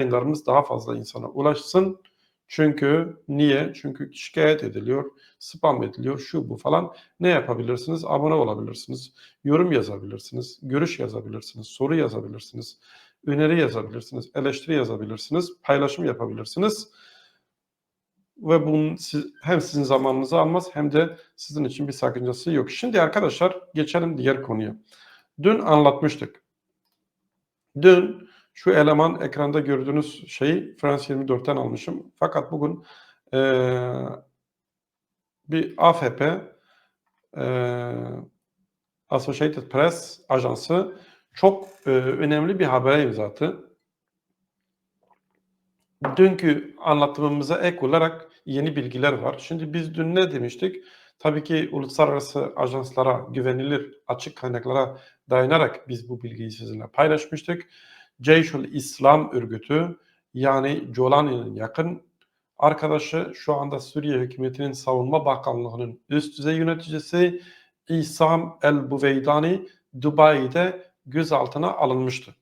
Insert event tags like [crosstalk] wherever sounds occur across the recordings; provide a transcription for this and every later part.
yayınlarımız daha fazla insana ulaşsın. Çünkü niye? Çünkü şikayet ediliyor, spam ediliyor, şu bu falan. Ne yapabilirsiniz? Abone olabilirsiniz, yorum yazabilirsiniz, görüş yazabilirsiniz, soru yazabilirsiniz, öneri yazabilirsiniz, eleştiri yazabilirsiniz, paylaşım yapabilirsiniz. Ve bunun hem sizin zamanınızı almaz hem de sizin için bir sakıncası yok. Şimdi arkadaşlar geçelim diğer konuya. Dün anlatmıştık. Dün şu eleman ekranda gördüğünüz şeyi France 24'ten almışım. Fakat bugün eee, bir AFP eee, Associated Press ajansı çok eee, önemli bir habere imza attı. Dünkü anlatımımıza ek olarak yeni bilgiler var. Şimdi biz dün ne demiştik? Tabii ki uluslararası ajanslara, güvenilir, açık kaynaklara dayanarak biz bu bilgiyi sizinle paylaşmıştık. Ceyşul İslam örgütü yani Jolani'nin yakın arkadaşı şu anda Suriye hükümetinin savunma bakanlığının üst düzey yöneticisi İsam El Buveydani Dubai'de gözaltına alınmıştı.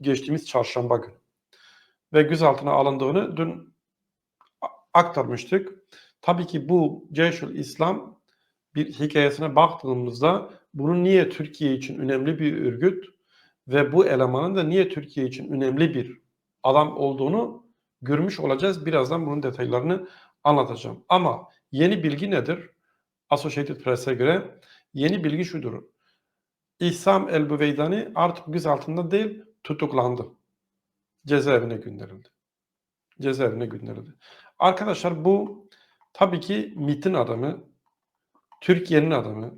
Geçtiğimiz çarşamba günü. Ve gözaltına alındığını dün aktarmıştık. Tabii ki bu Ceyşul İslam bir hikayesine baktığımızda bunun niye Türkiye için önemli bir örgüt ve bu elemanın da niye Türkiye için önemli bir adam olduğunu görmüş olacağız. Birazdan bunun detaylarını anlatacağım. Ama yeni bilgi nedir? Associated Press'e göre yeni bilgi şudur. İhsam El Buveydani artık gözaltında değil tutuklandı. Cezaevine gönderildi. Cezaevine gönderildi. Arkadaşlar bu tabii ki MIT'in adamı, Türkiye'nin adamı.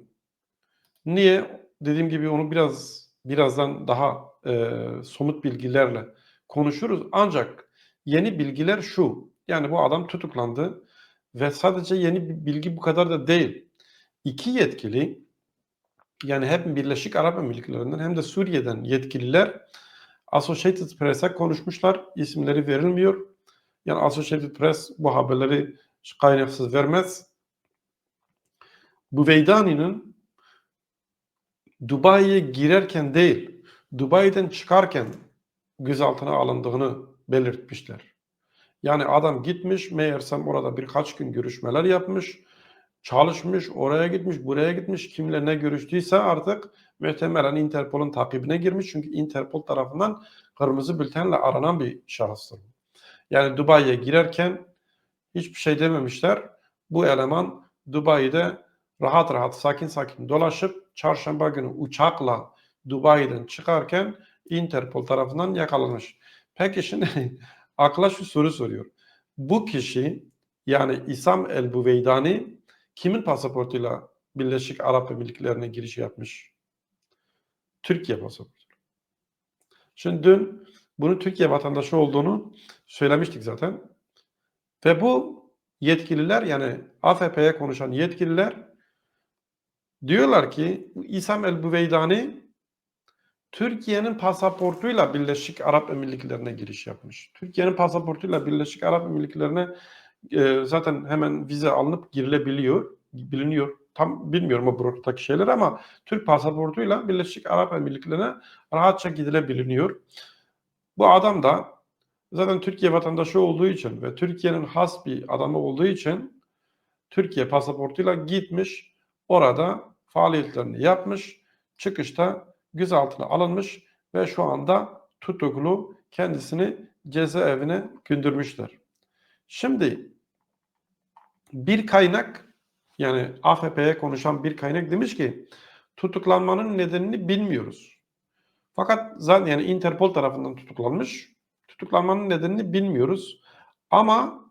Niye? Dediğim gibi onu biraz birazdan daha e, somut bilgilerle konuşuruz. Ancak yeni bilgiler şu. Yani bu adam tutuklandı ve sadece yeni bilgi bu kadar da değil. İki yetkili yani hem Birleşik Arap Emirlikleri'nden hem de Suriye'den yetkililer Associated Press'e konuşmuşlar. İsimleri verilmiyor. Yani Associated Press bu haberleri kaynaksız vermez. Bu Veydani'nin Dubai'ye girerken değil, Dubai'den çıkarken gözaltına alındığını belirtmişler. Yani adam gitmiş, meğersem orada birkaç gün görüşmeler yapmış, çalışmış, oraya gitmiş, buraya gitmiş, kimle ne görüştüyse artık muhtemelen Interpol'un takibine girmiş. Çünkü Interpol tarafından kırmızı bültenle aranan bir şahıstır. Yani Dubai'ye girerken hiçbir şey dememişler. Bu eleman Dubai'de rahat rahat sakin sakin dolaşıp çarşamba günü uçakla Dubai'den çıkarken Interpol tarafından yakalanmış. Peki şimdi [laughs] akla şu soru soruyor. Bu kişi yani İsam El Buveydani kimin pasaportuyla Birleşik Arap Emirlikleri'ne giriş yapmış? Türkiye pasaportu. Şimdi dün bunu Türkiye vatandaşı olduğunu söylemiştik zaten. Ve bu yetkililer yani AFP'ye konuşan yetkililer diyorlar ki İsam El Buveydani Türkiye'nin pasaportuyla Birleşik Arap Emirlikleri'ne giriş yapmış. Türkiye'nin pasaportuyla Birleşik Arap Emirlikleri'ne e, zaten hemen vize alınıp girilebiliyor, biliniyor. Tam bilmiyorum o buradaki şeyler ama Türk pasaportuyla Birleşik Arap Emirlikleri'ne rahatça gidilebiliniyor. Bu adam da zaten Türkiye vatandaşı olduğu için ve Türkiye'nin has bir adamı olduğu için Türkiye pasaportuyla gitmiş, orada faaliyetlerini yapmış, çıkışta gözaltına alınmış ve şu anda tutuklu kendisini cezaevine gündürmüşler. Şimdi bir kaynak yani AFP'ye konuşan bir kaynak demiş ki tutuklanmanın nedenini bilmiyoruz. Fakat zaten yani Interpol tarafından tutuklanmış. Tutuklanmanın nedenini bilmiyoruz. Ama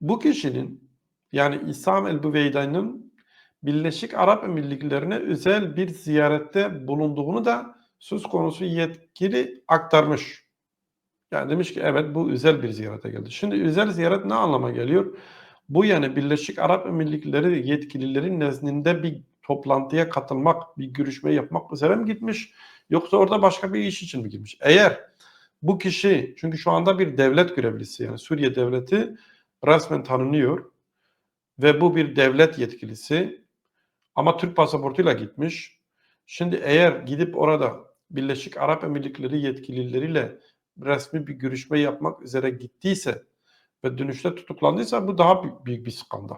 bu kişinin yani İsam El Buveyda'nın Birleşik Arap Emirlikleri'ne özel bir ziyarette bulunduğunu da söz konusu yetkili aktarmış. Yani demiş ki evet bu özel bir ziyarete geldi. Şimdi özel ziyaret ne anlama geliyor? Bu yani Birleşik Arap Emirlikleri yetkililerin nezdinde bir toplantıya katılmak, bir görüşme yapmak üzere mi gitmiş? Yoksa orada başka bir iş için mi gitmiş? Eğer bu kişi çünkü şu anda bir devlet görevlisi yani Suriye devleti resmen tanınıyor ve bu bir devlet yetkilisi ama Türk pasaportuyla gitmiş. Şimdi eğer gidip orada Birleşik Arap Emirlikleri yetkilileriyle resmi bir görüşme yapmak üzere gittiyse ve dönüşte tutuklandıysa bu daha büyük, bir skandal.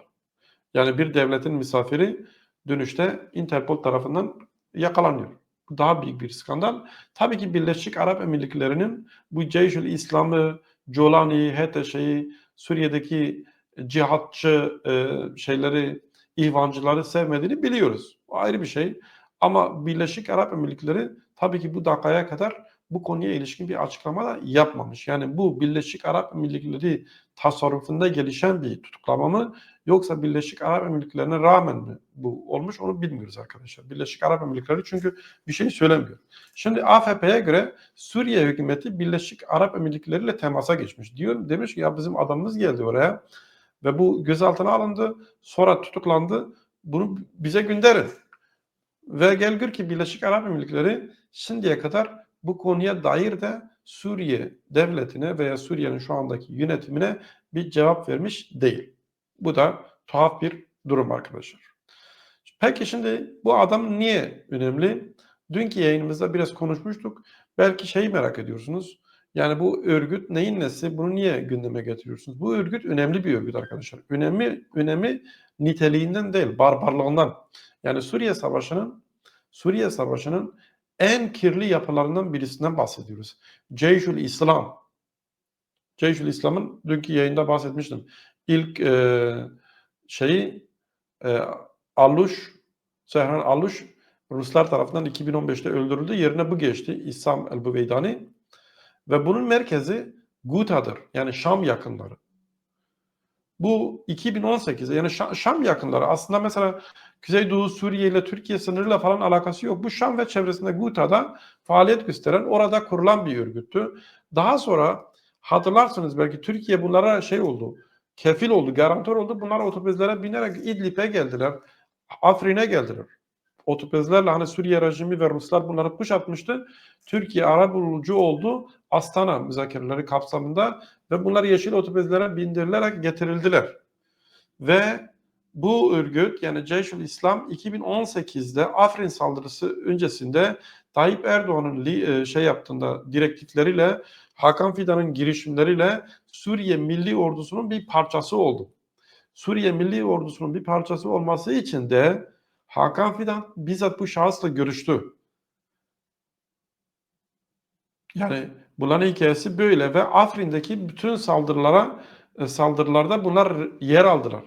Yani bir devletin misafiri dönüşte Interpol tarafından yakalanıyor. Bu daha büyük bir skandal. Tabii ki Birleşik Arap Emirlikleri'nin bu Ceyşül İslam'ı, Colani'yi, HTŞ'yi, Suriye'deki cihatçı e, şeyleri, ihvancıları sevmediğini biliyoruz. O ayrı bir şey. Ama Birleşik Arap Emirlikleri tabii ki bu dakikaya kadar bu konuya ilişkin bir açıklama da yapmamış. Yani bu Birleşik Arap Emirlikleri tasarrufunda gelişen bir tutuklama mı yoksa Birleşik Arap Emirlikleri'ne rağmen mi bu olmuş onu bilmiyoruz arkadaşlar. Birleşik Arap Emirlikleri çünkü bir şey söylemiyor. Şimdi AFP'ye göre Suriye hükümeti Birleşik Arap Emirlikleri ile temasa geçmiş. Diyor demiş ki ya bizim adamımız geldi oraya ve bu gözaltına alındı. Sonra tutuklandı. Bunu bize gönderin. Ve gel gör ki Birleşik Arap Emirlikleri şimdiye kadar bu konuya dair de Suriye devletine veya Suriye'nin şu andaki yönetimine bir cevap vermiş değil. Bu da tuhaf bir durum arkadaşlar. Peki şimdi bu adam niye önemli? Dünkü yayınımızda biraz konuşmuştuk. Belki şeyi merak ediyorsunuz. Yani bu örgüt neyin nesi? Bunu niye gündeme getiriyorsunuz? Bu örgüt önemli bir örgüt arkadaşlar. Önemli önemi niteliğinden değil, barbarlığından. Yani Suriye Savaşı'nın Suriye Savaşı'nın en kirli yapılarından birisinden bahsediyoruz. Ceyşül İslam. Ceyşül İslam'ın dünkü yayında bahsetmiştim. İlk e, şeyi e, Alluş, Sehran Alluş Ruslar tarafından 2015'te öldürüldü. Yerine bu geçti. İslam el-Buveydani. Ve bunun merkezi Guta'dır. Yani Şam yakınları. Bu 2018'de yani Şam yakınları aslında mesela Kuzeydoğu Suriye ile Türkiye sınırıyla falan alakası yok. Bu Şam ve çevresinde Guta'da faaliyet gösteren orada kurulan bir örgüttü. Daha sonra hatırlarsınız belki Türkiye bunlara şey oldu. Kefil oldu, garantör oldu. Bunlar otobüslere binerek İdlib'e geldiler. Afrin'e geldiler. Otobüslerle hani Suriye rejimi ve Ruslar bunları kuşatmıştı. Türkiye ara bulucu oldu. Astana müzakereleri kapsamında ve bunlar yeşil otobüslere bindirilerek getirildiler. Ve bu örgüt yani Ceyşül İslam 2018'de Afrin saldırısı öncesinde Tayyip Erdoğan'ın e, şey yaptığında direktifleriyle Hakan Fidan'ın girişimleriyle Suriye Milli Ordusu'nun bir parçası oldu. Suriye Milli Ordusu'nun bir parçası olması için de Hakan Fidan bizzat bu şahısla görüştü. Yani bunların hikayesi böyle ve Afrin'deki bütün saldırılara e, saldırılarda bunlar yer aldılar.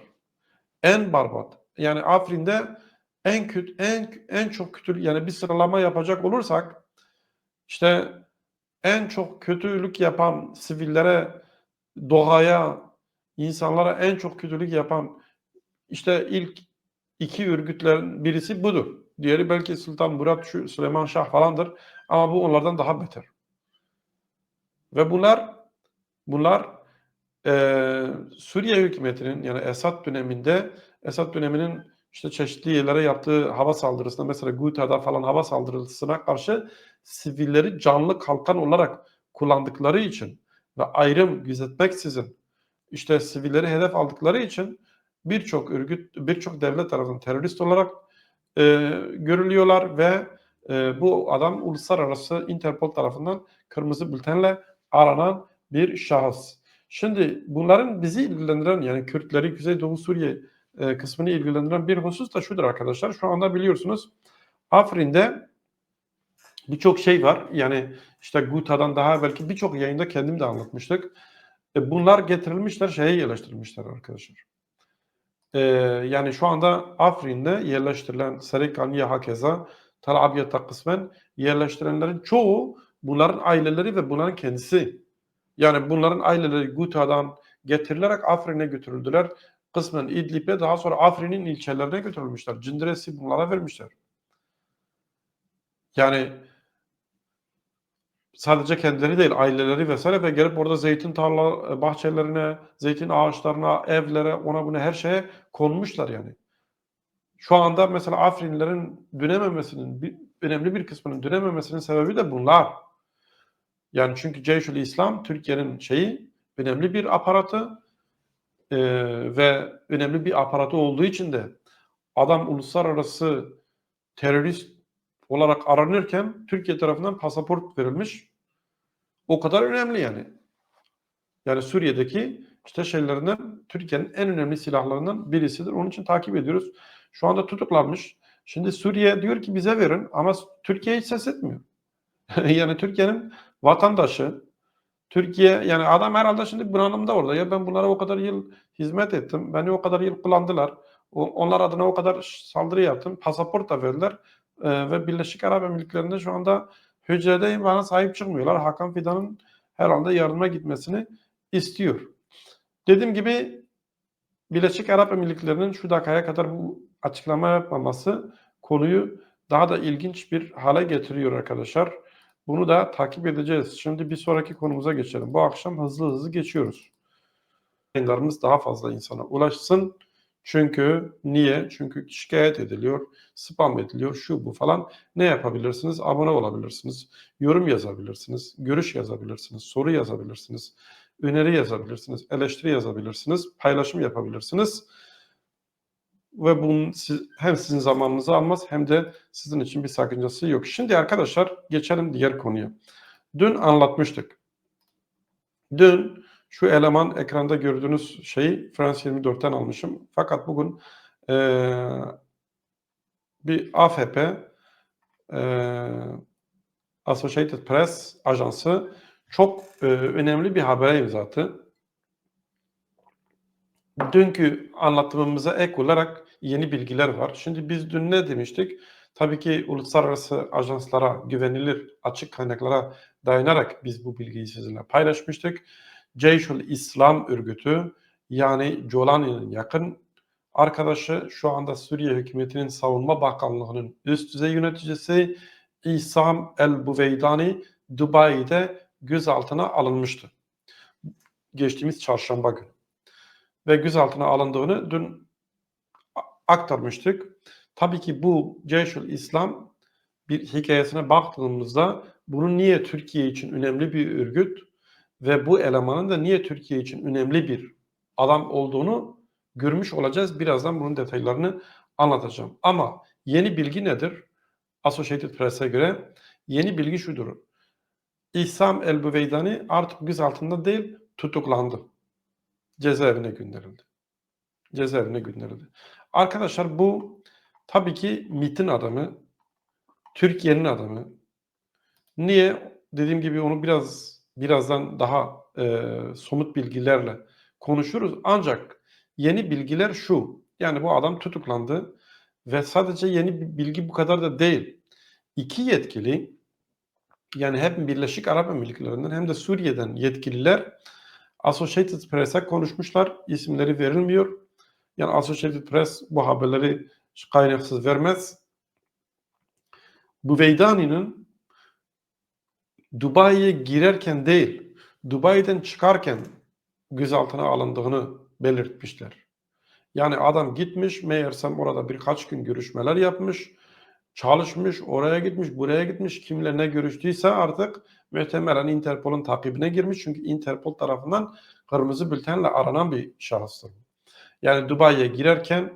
En barbat. Yani Afrin'de en kötü en en çok kötü yani bir sıralama yapacak olursak işte en çok kötülük yapan sivillere, doğaya, insanlara en çok kötülük yapan işte ilk iki örgütlerin birisi budur. Diğeri belki Sultan Murat, Süleyman Şah falandır ama bu onlardan daha beter. Ve bunlar bunlar e, Suriye hükümetinin yani Esad döneminde Esad döneminin işte çeşitli yerlere yaptığı hava saldırısına mesela Guta'da falan hava saldırısına karşı sivilleri canlı kalkan olarak kullandıkları için ve ayrım gözetmeksizin işte sivilleri hedef aldıkları için birçok örgüt, birçok devlet tarafından terörist olarak e, görülüyorlar ve e, bu adam uluslararası Interpol tarafından kırmızı bültenle aranan bir şahıs. Şimdi bunların bizi ilgilendiren yani Kürtleri, Kuzeydoğu Suriye e, kısmını ilgilendiren bir husus da şudur arkadaşlar. Şu anda biliyorsunuz Afrin'de birçok şey var. Yani işte Guta'dan daha belki birçok yayında kendim de anlatmıştık. E, bunlar getirilmişler, şeye yerleştirilmişler arkadaşlar. E, yani şu anda Afrin'de yerleştirilen Serikaniye hakeza, Tel Abyad'da kısmen yerleştirilenlerin çoğu bunların aileleri ve bunların kendisi. Yani bunların aileleri Guta'dan getirilerek Afrin'e götürüldüler. Kısmen İdlib'e daha sonra Afrin'in ilçelerine götürülmüşler. Cindiresi bunlara vermişler. Yani sadece kendileri değil aileleri vesaire ve gelip orada zeytin tarla bahçelerine, zeytin ağaçlarına, evlere, ona buna her şeye konmuşlar yani. Şu anda mesela Afrinlilerin dönememesinin önemli bir kısmının dönememesinin sebebi de bunlar. Yani çünkü Ceyşül İslam Türkiye'nin şeyi önemli bir aparatı e, ve önemli bir aparatı olduğu için de adam uluslararası terörist olarak aranırken Türkiye tarafından pasaport verilmiş. O kadar önemli yani. Yani Suriye'deki işte şeylerinden Türkiye'nin en önemli silahlarından birisidir. Onun için takip ediyoruz. Şu anda tutuklanmış. Şimdi Suriye diyor ki bize verin ama Türkiye hiç ses etmiyor. [laughs] yani Türkiye'nin vatandaşı Türkiye yani adam herhalde şimdi bunalımda orada. Ya ben bunlara o kadar yıl hizmet ettim. Beni o kadar yıl kullandılar. Onlar adına o kadar saldırı yaptım. Pasaport da verdiler. Ee, ve Birleşik Arap Emirlikleri'nde şu anda hücredeyim bana sahip çıkmıyorlar. Hakan Fidan'ın herhalde yardıma gitmesini istiyor. Dediğim gibi Birleşik Arap Emirlikleri'nin şu dakikaya kadar bu açıklama yapmaması konuyu daha da ilginç bir hale getiriyor arkadaşlar. Bunu da takip edeceğiz. Şimdi bir sonraki konumuza geçelim. Bu akşam hızlı hızlı geçiyoruz. Yayınlarımız daha fazla insana ulaşsın. Çünkü niye? Çünkü şikayet ediliyor, spam ediliyor, şu bu falan. Ne yapabilirsiniz? Abone olabilirsiniz, yorum yazabilirsiniz, görüş yazabilirsiniz, soru yazabilirsiniz, öneri yazabilirsiniz, eleştiri yazabilirsiniz, paylaşım yapabilirsiniz. Ve bunun hem sizin zamanınızı almaz hem de sizin için bir sakıncası yok. Şimdi arkadaşlar geçelim diğer konuya. Dün anlatmıştık. Dün şu eleman ekranda gördüğünüz şeyi France 24'ten almışım. Fakat bugün e, bir AFP e, Associated Press ajansı çok e, önemli bir habere imza attı. Dünkü anlatımımıza ek olarak yeni bilgiler var. Şimdi biz dün ne demiştik? Tabii ki uluslararası ajanslara, güvenilir açık kaynaklara dayanarak biz bu bilgiyi sizinle paylaşmıştık. Ceyşul İslam örgütü yani Jolani'nin yakın arkadaşı şu anda Suriye hükümetinin savunma bakanlığının üst düzey yöneticisi İsam El Buveydani Dubai'de gözaltına alınmıştı. Geçtiğimiz çarşamba günü. Ve gözaltına alındığını dün aktarmıştık. Tabii ki bu Ceyşul İslam bir hikayesine baktığımızda bunu niye Türkiye için önemli bir örgüt ve bu elemanın da niye Türkiye için önemli bir adam olduğunu görmüş olacağız. Birazdan bunun detaylarını anlatacağım. Ama yeni bilgi nedir? Associated Press'e göre yeni bilgi şudur. İhsam El-Büveydani artık gözaltında değil tutuklandı. Cezaevine gönderildi. Cezaevine gönderildi. Arkadaşlar bu tabii ki MIT'in adamı, Türkiye'nin adamı. Niye? Dediğim gibi onu biraz birazdan daha e, somut bilgilerle konuşuruz. Ancak yeni bilgiler şu. Yani bu adam tutuklandı ve sadece yeni bilgi bu kadar da değil. İki yetkili yani hem Birleşik Arap Emirlikleri'nden hem de Suriye'den yetkililer Associated Press'e konuşmuşlar. İsimleri verilmiyor. Yani Associated Press bu haberleri kaynaksız vermez. Bu Veydani'nin Dubai'ye girerken değil, Dubai'den çıkarken gözaltına alındığını belirtmişler. Yani adam gitmiş, meğersem orada birkaç gün görüşmeler yapmış, çalışmış, oraya gitmiş, buraya gitmiş, kimle ne görüştüyse artık muhtemelen Interpol'un takibine girmiş. Çünkü Interpol tarafından kırmızı bültenle aranan bir şahıstır. Yani Dubai'ye girerken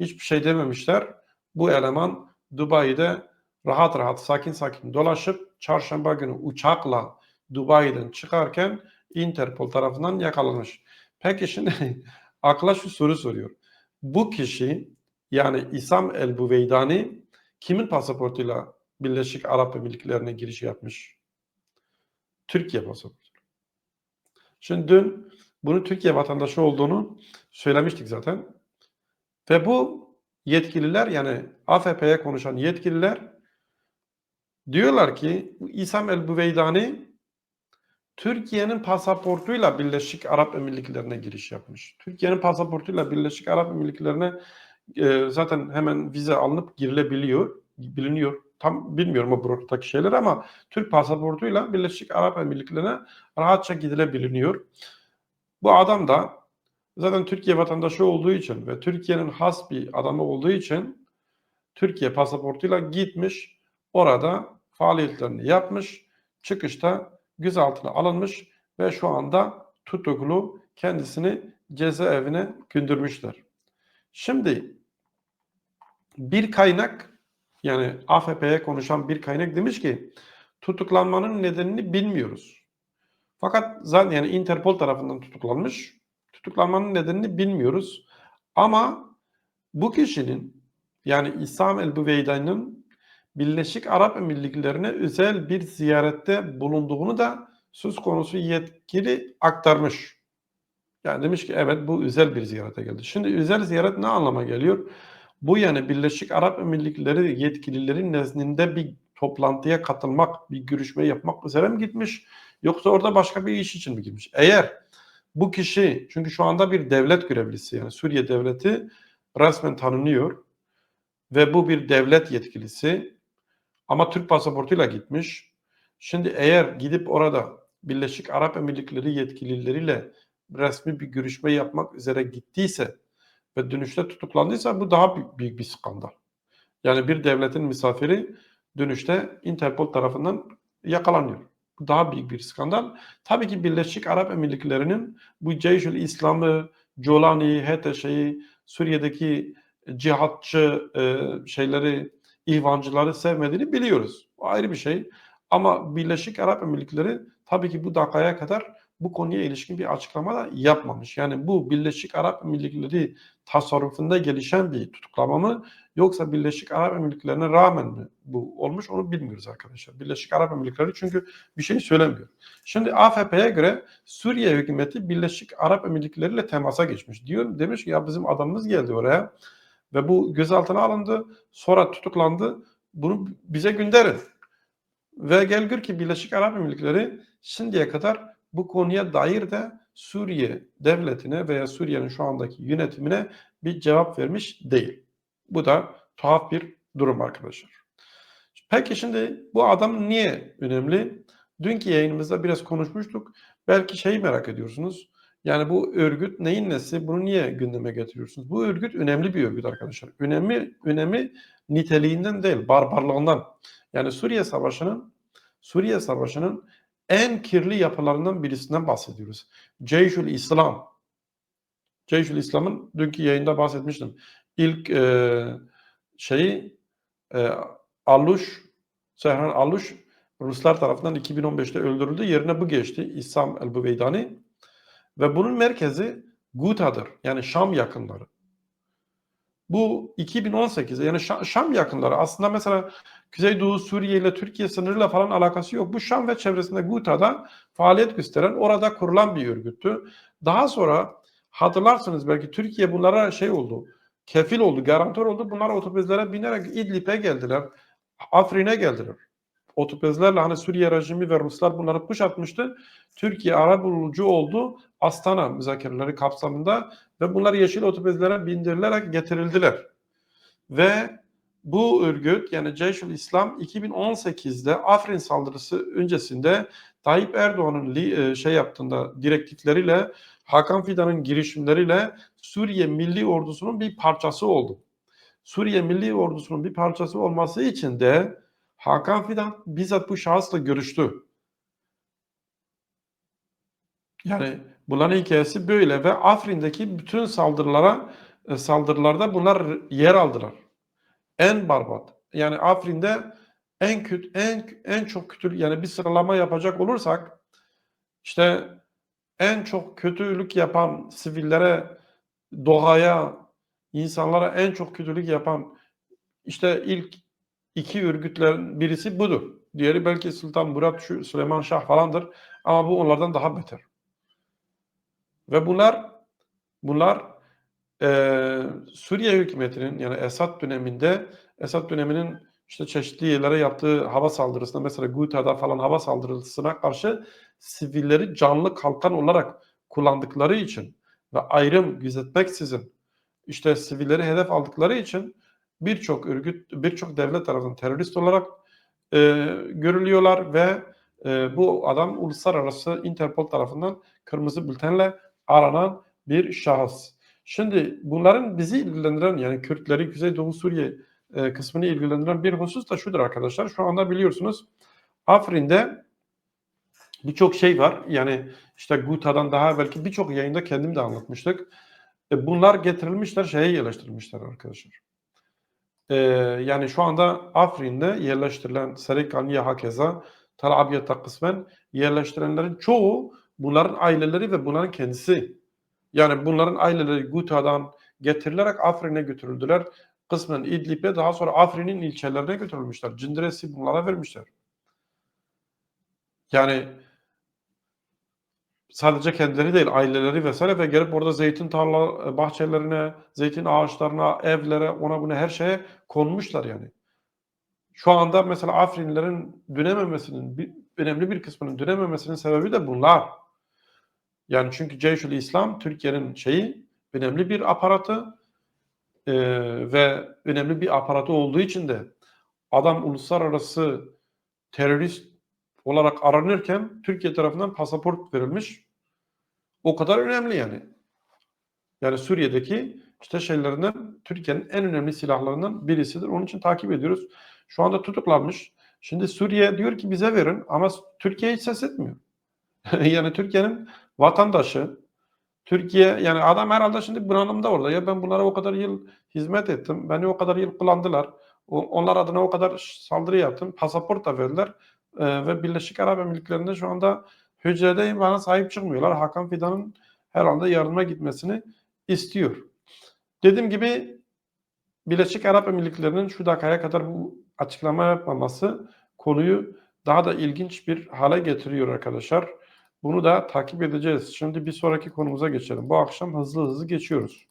hiçbir şey dememişler. Bu eleman Dubai'de rahat rahat sakin sakin dolaşıp çarşamba günü uçakla Dubai'den çıkarken Interpol tarafından yakalanmış. Peki şimdi [laughs] akla şu soru soruyor. Bu kişi yani İsam El Buveydani kimin pasaportuyla Birleşik Arap Emirlikleri'ne giriş yapmış? Türkiye pasaportu. Şimdi dün bunu Türkiye vatandaşı olduğunu söylemiştik zaten. Ve bu yetkililer yani AFP'ye konuşan yetkililer diyorlar ki İsam El Buveydani Türkiye'nin pasaportuyla Birleşik Arap Emirlikleri'ne giriş yapmış. Türkiye'nin pasaportuyla Birleşik Arap Emirlikleri'ne e, zaten hemen vize alınıp girilebiliyor, biliniyor. Tam bilmiyorum o buradaki şeyler ama Türk pasaportuyla Birleşik Arap Emirlikleri'ne rahatça gidilebiliyor. Bu adam da zaten Türkiye vatandaşı olduğu için ve Türkiye'nin has bir adamı olduğu için Türkiye pasaportuyla gitmiş, orada faaliyetlerini yapmış, çıkışta gözaltına alınmış ve şu anda tutuklu kendisini cezaevine gündürmüşler. Şimdi bir kaynak yani AFP'ye konuşan bir kaynak demiş ki tutuklanmanın nedenini bilmiyoruz. Fakat zaten yani Interpol tarafından tutuklanmış. Tutuklanmanın nedenini bilmiyoruz. Ama bu kişinin yani İslam el-Büveyda'nın Birleşik Arap Emirlikleri'ne özel bir ziyarette bulunduğunu da söz konusu yetkili aktarmış. Yani demiş ki evet bu özel bir ziyarete geldi. Şimdi özel ziyaret ne anlama geliyor? Bu yani Birleşik Arap Emirlikleri yetkililerin nezdinde bir toplantıya katılmak, bir görüşme yapmak üzere mi gitmiş? Yoksa orada başka bir iş için mi gitmiş? Eğer bu kişi çünkü şu anda bir devlet görevlisi yani Suriye devleti resmen tanınıyor ve bu bir devlet yetkilisi ama Türk pasaportuyla gitmiş. Şimdi eğer gidip orada Birleşik Arap Emirlikleri yetkilileriyle resmi bir görüşme yapmak üzere gittiyse ve dönüşte tutuklandıysa bu daha büyük, bir skandal. Yani bir devletin misafiri dönüşte Interpol tarafından yakalanıyor. Bu daha büyük bir skandal. Tabii ki Birleşik Arap Emirlikleri'nin bu Ceyşül İslam'ı, Colani, HTŞ'yi, Suriye'deki cihatçı e, şeyleri, ihvancıları sevmediğini biliyoruz. O ayrı bir şey. Ama Birleşik Arap Emirlikleri tabii ki bu dakikaya kadar bu konuya ilişkin bir açıklama da yapmamış. Yani bu Birleşik Arap Emirlikleri tasarrufunda gelişen bir tutuklama mı yoksa Birleşik Arap Emirlikleri'ne rağmen mi bu olmuş onu bilmiyoruz arkadaşlar. Birleşik Arap Emirlikleri çünkü bir şey söylemiyor. Şimdi AFP'ye göre Suriye hükümeti Birleşik Arap Emirlikleri ile temasa geçmiş. Diyor demiş ki ya bizim adamımız geldi oraya ve bu gözaltına alındı. Sonra tutuklandı. Bunu bize gönderin. Ve gel gör ki Birleşik Arap Emirlikleri şimdiye kadar bu konuya dair de Suriye devletine veya Suriye'nin şu andaki yönetimine bir cevap vermiş değil. Bu da tuhaf bir durum arkadaşlar. Peki şimdi bu adam niye önemli? Dünkü yayınımızda biraz konuşmuştuk. Belki şeyi merak ediyorsunuz. Yani bu örgüt neyin nesi? Bunu niye gündeme getiriyorsunuz? Bu örgüt önemli bir örgüt arkadaşlar. Önemli, önemi niteliğinden değil, barbarlığından. Yani Suriye Savaşı'nın Suriye Savaşı'nın en kirli yapılarından birisinden bahsediyoruz. Ceyşül İslam. Ceyşül İslam'ın dünkü yayında bahsetmiştim. İlk e, şeyi e, Alluş, Sehran Alluş Ruslar tarafından 2015'te öldürüldü. Yerine bu geçti. İslam el-Buveydani. Ve bunun merkezi Guta'dır. Yani Şam yakınları. Bu 2018'de yani Şam yakınları aslında mesela Kuzeydoğu Suriye ile Türkiye sınırıyla falan alakası yok. Bu Şam ve çevresinde Guta'da faaliyet gösteren orada kurulan bir örgüttü. Daha sonra hatırlarsınız belki Türkiye bunlara şey oldu. Kefil oldu, garantör oldu. Bunlar otobüslere binerek İdlib'e geldiler. Afrin'e geldiler. Otobüslerle hani Suriye rejimi ve Ruslar bunları kuşatmıştı. Türkiye ara bulucu oldu. Astana müzakereleri kapsamında ve bunlar yeşil otobüslere bindirilerek getirildiler. Ve bu örgüt yani Ceyşül İslam 2018'de Afrin saldırısı öncesinde Tayyip Erdoğan'ın e, şey yaptığında direktifleriyle Hakan Fidan'ın girişimleriyle Suriye Milli Ordusu'nun bir parçası oldu. Suriye Milli Ordusu'nun bir parçası olması için de Hakan Fidan bizzat bu şahısla görüştü. Yani bunların hikayesi böyle ve Afrin'deki bütün saldırılara e, saldırılarda bunlar yer aldılar. En barbat. Yani Afrin'de en kötü en en çok kötü yani bir sıralama yapacak olursak işte en çok kötülük yapan sivillere, doğaya, insanlara en çok kötülük yapan işte ilk iki örgütlerin birisi budur. Diğeri belki Sultan Murat Süleyman Şah falandır ama bu onlardan daha beter. Ve bunlar bunlar e, Suriye hükümetinin yani Esad döneminde Esad döneminin işte çeşitli yerlere yaptığı hava saldırısına mesela Guta'da falan hava saldırısına karşı sivilleri canlı kalkan olarak kullandıkları için ve ayrım gözetmeksizin işte sivilleri hedef aldıkları için birçok örgüt, birçok devlet tarafından terörist olarak e, görülüyorlar ve e, bu adam uluslararası Interpol tarafından kırmızı bültenle aranan bir şahıs. Şimdi bunların bizi ilgilendiren yani Kürtleri, Kuzeydoğu Suriye e, kısmını ilgilendiren bir husus da şudur arkadaşlar. Şu anda biliyorsunuz Afrin'de birçok şey var. Yani işte Guta'dan daha belki birçok yayında kendim de anlatmıştık. E, bunlar getirilmişler, şeye yerleştirilmişler arkadaşlar. E, yani şu anda Afrin'de yerleştirilen Serikaniye hakeza Tel Abyad'a kısmen yerleştirenlerin çoğu bunların aileleri ve bunların kendisi. Yani bunların aileleri Guta'dan getirilerek Afrin'e götürüldüler. Kısmen İdlib'e daha sonra Afrin'in ilçelerine götürülmüşler. Cindires'i bunlara vermişler. Yani sadece kendileri değil aileleri vesaire ve gelip orada zeytin tarla bahçelerine, zeytin ağaçlarına, evlere, ona buna her şeye konmuşlar yani. Şu anda mesela Afrinlilerin dönememesinin bir, önemli bir kısmının dönememesinin sebebi de bunlar. Yani çünkü Ceyşül İslam Türkiye'nin şeyi önemli bir aparatı e, ve önemli bir aparatı olduğu için de adam uluslararası terörist olarak aranırken Türkiye tarafından pasaport verilmiş. O kadar önemli yani. Yani Suriye'deki işte şeylerinden Türkiye'nin en önemli silahlarından birisidir. Onun için takip ediyoruz. Şu anda tutuklanmış. Şimdi Suriye diyor ki bize verin ama Türkiye hiç ses etmiyor. [laughs] yani Türkiye'nin vatandaşı Türkiye yani adam herhalde şimdi bunalımda orada. Ya ben bunlara o kadar yıl hizmet ettim. Beni o kadar yıl kullandılar. Onlar adına o kadar saldırı yaptım. Pasaport da verdiler. Ee, ve Birleşik Arap Emirlikleri'nde şu anda hücredeyim bana sahip çıkmıyorlar. Hakan Fidan'ın herhalde yardıma gitmesini istiyor. Dediğim gibi Birleşik Arap Emirlikleri'nin şu dakikaya kadar bu açıklama yapmaması konuyu daha da ilginç bir hale getiriyor arkadaşlar. Bunu da takip edeceğiz. Şimdi bir sonraki konumuza geçelim. Bu akşam hızlı hızlı geçiyoruz.